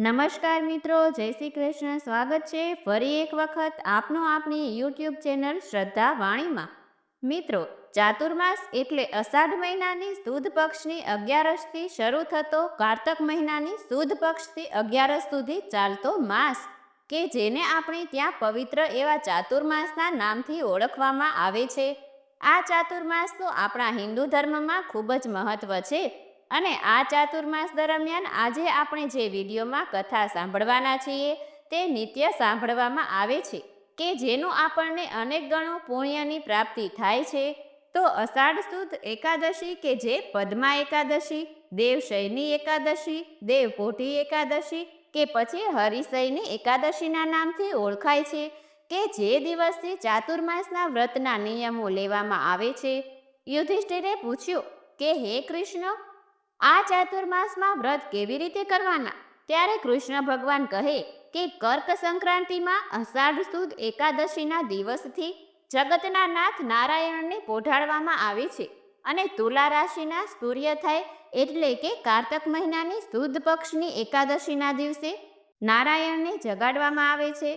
નમસ્કાર મિત્રો, જય શ્રી કૃષ્ણ. સ્વાગત છે ફરી એક વખત આપનું આપની યુટ્યુબ ચેનલ શ્રદ્ધા વાણીમાં. મિત્રો, ચાતુર્માસ એટલે અષાઢ મહિનાની સુદ પક્ષની અગિયારસથી શરૂ થતો કારતક મહિનાની સુદ પક્ષથી અગિયારસ સુધી ચાલતો માસ, કે જેને આપણે ત્યાં પવિત્ર એવા ચાતુર્માસના નામથી ઓળખવામાં આવે છે. આ ચાતુર્માસનું આપણા હિન્દુ ધર્મમાં ખૂબ જ મહત્વ છે. અને આ ચાતુર્માસ દરમિયાન આજે આપણે જે વિડીયોમાં કથા સાંભળવાના છીએ તે નિત્ય સાંભળવામાં આવે છે કે જેનું આપણને અનેક ગણું પુણ્યની પ્રાપ્તિ થાય છે. તો અષાઢ સુદ એકાદશી કે જે પદ્મા એકાદશી દેવશયની એકાદશી દેવપોઢી એકાદશી કે પછી હરિશયની એકાદશીના નામથી ઓળખાય છે કે જે દિવસથી ચાતુર્માસના વ્રતના નિયમો લેવામાં આવે છે. યુધિષ્ઠિરે પૂછ્યું કે, હે કૃષ્ણ આ ચાતુર્માસમાં વ્રત કેવી રીતે કરવાના? ત્યારે કૃષ્ણ ભગવાન કહે કે કર્ક સંક્રાંતિમાં અષાઢ સુદ એકાદશીના દિવસથી જગતના નાથ નારાયણને પોઢાડવામાં આવે છે અને તુલા રાશિના સૂર્ય થાય એટલે કે કારતક મહિનાની સુદ પક્ષની એકાદશીના દિવસે નારાયણને જગાડવામાં આવે છે.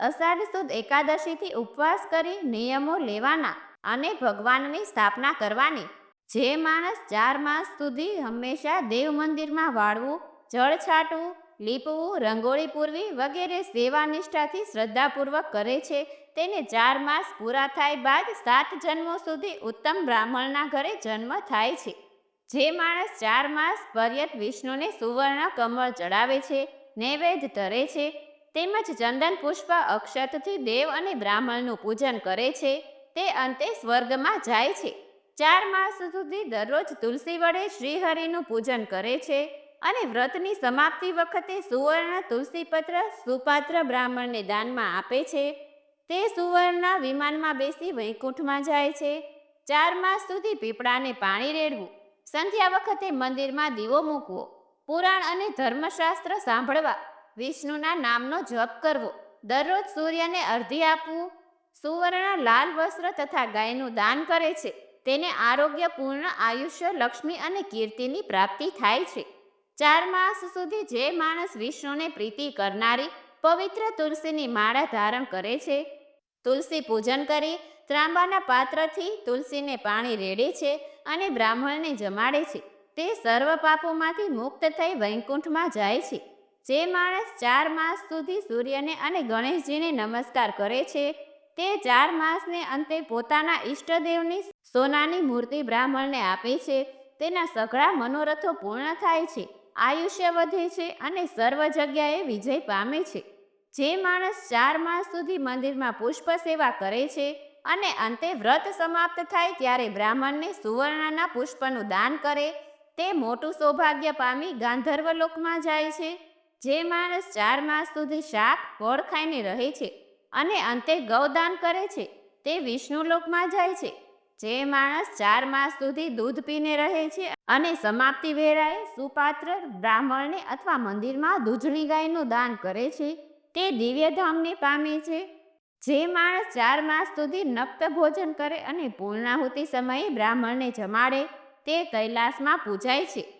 અષાઢ સુદ એકાદશીથી ઉપવાસ કરી નિયમો લેવાના અને ભગવાનની સ્થાપના કરવાની જે માણસ ચાર માસ સુધી હંમેશા દેવ મંદિરમાં વાળવું, જળ છાંટવું, લીપવું, રંગોળી પૂરવી વગેરે સેવા નિષ્ઠાથી શ્રદ્ધાપૂર્વક કરે છે. તેને ચાર માસ પૂરા થાય બાદ સાત જન્મો સુધી ઉત્તમ બ્રાહ્મણના ઘરે જન્મ થાય છે. જે માણસ ચાર માસ પર્યત વિષ્ણુને સુવર્ણ કમળ ચડાવે છે, નૈવેદ્ય ધરે છે, તેમજ ચંદન પુષ્પ અક્ષતથી દેવ અને બ્રાહ્મણનું પૂજન કરે છે, તે અંતે સ્વર્ગમાં જાય છે. ચાર માસ સુધી દરરોજ તુલસી વડે શ્રીહરિનું પૂજન કરે છે અને વ્રતની સમાપ્તિ વખતે સુવર્ણ તુલસીપત્ર સુપાત્ર બ્રાહ્મણને દાનમાં આપે છે. તે સુવર્ણના વિમાનમાં બેસી વૈકુંઠમાં જાય છે. ચાર માસ સુધી પીપળાને પાણી રેડવું, સંધ્યા વખતે મંદિરમાં દીવો મૂકવો, પુરાણ અને ધર્મશાસ્ત્ર સાંભળવા, વિષ્ણુના નામનો જપ કરવો, દરરોજ સૂર્યને અર્ધી આપવું, સુવર્ણ લાલ વસ્ત્ર તથા ગાયનું દાન કરે છે. તેને આરોગ્યપૂર્ણ, આયુષ્ય લક્ષ્મી અને કીર્તિની પ્રાપ્તિ થાય છે. ચાર માસ સુધી જે માણસ વિષ્ણુને પ્રીતિ કરનારી પવિત્ર તુલસીની માળા ધારણ કરે છે, તુલસી પૂજન કરી ત્રાંબાના પાત્રથી તુલસીને પાણી રેડે છે અને બ્રાહ્મણને જમાડે છે. તે સર્વ પાપોમાંથી મુક્ત થઈ વૈકુંઠમાં જાય છે. જે માણસ ચાર માસ સુધી સૂર્યને અને ગણેશજીને નમસ્કાર કરે છે તે ચાર માસને અંતે પોતાના ઈષ્ટદેવની સોનાની મૂર્તિ બ્રાહ્મણને આપે છે. તેના સઘળા મનોરથો પૂર્ણ થાય છે, આયુષ્ય વધે છે અને સર્વ જગ્યાએ વિજય પામે છે. જે માણસ ચાર માસ સુધી મંદિરમાં પુષ્પ સેવા કરે છે અને અંતે વ્રત સમાપ્ત થાય ત્યારે બ્રાહ્મણને સુવર્ણના પુષ્પનું દાન કરે, તે મોટું સૌભાગ્ય પામી ગાંધર્વ લોકમાં જાય છે. જે માણસ ચાર માસ સુધી શાક, ફળ ખાઈને રહે છે અને અંતે ગૌદાન કરે છે. તે વિષ્ણુ લોકમાં જાય છે. જે માણસ ચાર માસ સુધી દૂધ પીને રહે છે અને સમાપ્તિ વેળાએ સુપાત્ર બ્રાહ્મણને અથવા મંદિરમાં દૂધની ગાયનું દાન કરે છે, તે દિવ્યધામને પામે છે. જે માણસ ચાર માસ સુધી નપ્ત ભોજન કરે અને પૂર્ણાહુતિ સમયે બ્રાહ્મણને જમાડે, તે કૈલાસમાં પૂજાય છે.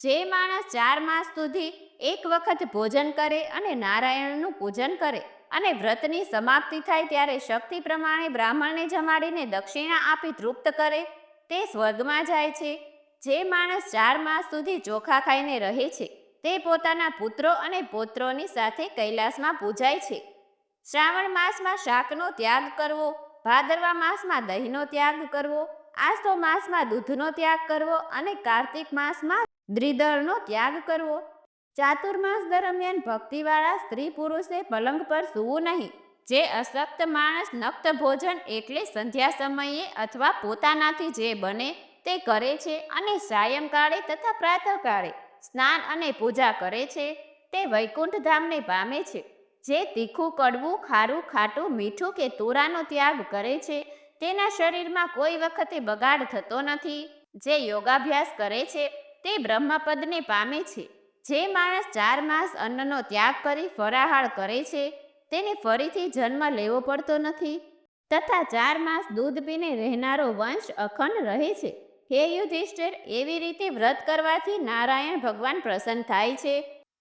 જે માણસ ચાર માસ સુધી એક વખત ભોજન કરે અને નારાયણનું પૂજન કરે અને વ્રતની સમાપ્તિ થાય ત્યારે શક્તિ પ્રમાણે બ્રાહ્મણને જમાડીને દક્ષિણા આપી તૃપ્ત કરે, તે સ્વર્ગમાં જાય છે. જે માણસ ચાર માસ સુધી ચોખા ખાઈને રહે છે, તે પોતાના પુત્રો અને પૌત્રોની સાથે કૈલાસમાં પૂજાય છે. શ્રાવણ માસમાં શાકનો ત્યાગ કરવો, ભાદરવા માસમાં દહીંનો ત્યાગ કરવો, આસ્તો માસમાં દૂધનો ત્યાગ કરવો અને કાર્તિક માસમાં દ્રિદળનો ત્યાગ કરવો. ચાતુર્માસ દરમિયાન ભક્તિવાળા સ્ત્રી પુરુષે પલંગ પર સૂવું નહીં. જે અશક્ત માણસ નક્ત ભોજન એટલે સંધ્યા સમયે અથવા પોતાનાથી જે બને તે કરે છે અને સાયંકાળે તથા પ્રાતઃકાળે સ્નાન અને પૂજા કરે છે, તે વૈકુંઠ ધામને પામે છે. જે તીખું, કડવું, ખારું, ખાટું, મીઠું કે તુરાનો ત્યાગ કરે છે, તેના શરીરમાં કોઈ વખતે બગાડ થતો નથી. જે યોગાભ્યાસ કરે છે, તે બ્રહ્મપદને પામે છે. જે માણસ ચાર માસ અન્નનો ત્યાગ કરી ફરાહાળ કરે છે, તેને ફરીથી જન્મ લેવો પડતો નથી. તથા ચાર માસ દૂધ પીને રહેનારો વંશ અખંડ રહે છે. હે યુધિષ્ઠિર, એવી રીતે વ્રત કરવાથી નારાયણ ભગવાન પ્રસન્ન થાય છે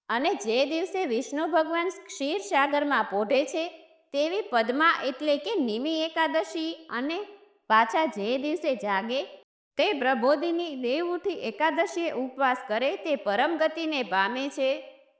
અને જે દિવસે વિષ્ણુ ભગવાન ક્ષીરસાગરમાં પોઢે છે, તેવી પદ્મા એટલે કે નિમી એકાદશી અને પાછા જે દિવસે જાગે તે પ્રબોધિની દેવ ઉઠી એકાદશીએ ઉપવાસ કરે તે પરમ ગતિને પામે છે.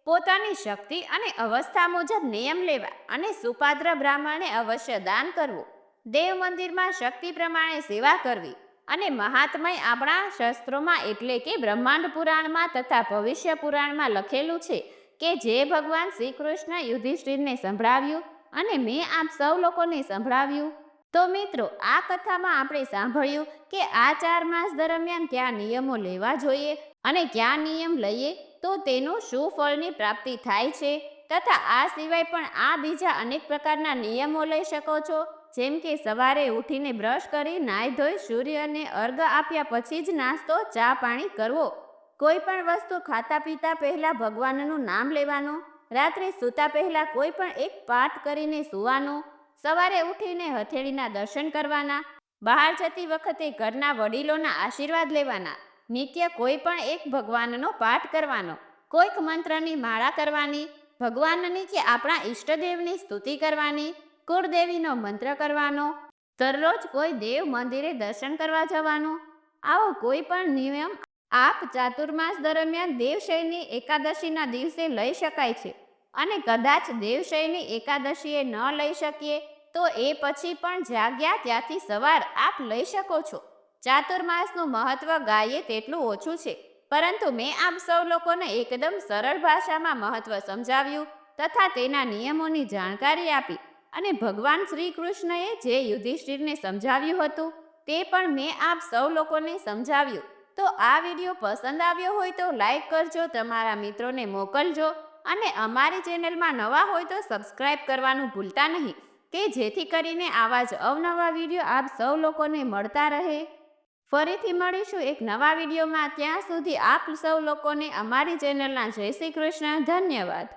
પોતાની શક્તિ અને અવસ્થા મુજબ નિયમ લેવા અને સુપાત્ર બ્રાહ્મણે અવશ્ય દાન કરવું. દેવ મંદિરમાં શક્તિ પ્રમાણે સેવા કરવી અને મહાત્મય આપણા શાસ્ત્રોમાં એટલે કે બ્રહ્માંડ પુરાણમાં તથા ભવિષ્ય પુરાણમાં લખેલું છે કે જે ભગવાન શ્રી કૃષ્ણ યુધિષ્ઠિરને સંભળાવ્યું અને મેં આપ સૌ લોકોને સંભળાવ્યું. તો મિત્રો, આ કથામાં આપણે સાંભળ્યું કે આ ચાર માસ દરમિયાન કયા નિયમો લેવા જોઈએ અને કયા નિયમ લઈએ, તો તેનું શું ફળની પ્રાપ્તિ થાય છે? તથા આ સિવાય પણ આ બીજા અનેક પ્રકારના નિયમો લઈ શકો છો? જેમ કે સવારે ઉઠીને બ્રશ કરી, નાહી ધોઈ, સૂર્યને અર્ઘ આપ્યા પછી જ નાસ્તો, ચા પાણી કરવો. કોઈ પણ વસ્તુ ખાતા પીતા પહેલા ભગવાનનું નામ લેવાનું, રાત્રે સૂતા પહેલા કોઈ પણ એક પાઠ કરીને સૂવાનું સવારે ઉઠીને હથેળીના દર્શન કરવાના, બહાર જતી વખતે ઘરના વડીલોના આશીર્વાદ લેવાના, નિત્ય કોઈ પણ એક ભગવાનનો પાઠ કરવાનો, કોઈક મંત્રની માળા કરવાની ભગવાનની કે આપણા ઈષ્ટદેવની સ્તુતિ કરવાની, કુળદેવીનો મંત્ર કરવાનો, દરરોજ કોઈ દેવ મંદિરે દર્શન કરવા જવાનું, આવો કોઈ પણ નિયમ આપ ચાતુર્માસ દરમિયાન દેવશયની એકાદશીના દિવસે લઈ શકાય છે અને કદાચ દેવશયની એકાદશીએ ન લઈ શકીએ તો એ પછી પણ જાગ્યા ત્યાંથી સવાર આપ લઈ શકો છો. ચાતુર્માસનું મહત્વ ગાયે તેટલું ઓછું છે. પરંતુ મેં આપ સૌ લોકોને એકદમ સરળ ભાષામાં મહત્વ સમજાવ્યું તથા તેના નિયમોની જાણકારી આપી અને ભગવાન શ્રી કૃષ્ણએ જે યુધિષ્ઠિરને સમજાવ્યું હતું તે પણ મેં આપ સૌ લોકોને સમજાવ્યું. તો આ વીડિયો પસંદ આવ્યો હોય તો લાઈક કરજો, તમારા મિત્રોને મોકલજો અને અમારી ચેનલમાં નવા હોય તો સબસ્ક્રાઈબ કરવાનું ભૂલતા નહીં. કે જેથી કરીને આવા જ અવનવા વીડિયો આપ સૌ લોકોને મળતા રહે. ફરીથી મળીશું એક નવા વિડીયોમાં. ત્યાં સુધી આપ સૌ લોકોને અમારી ચેનલના જય શ્રી કૃષ્ણ. ધન્યવાદ.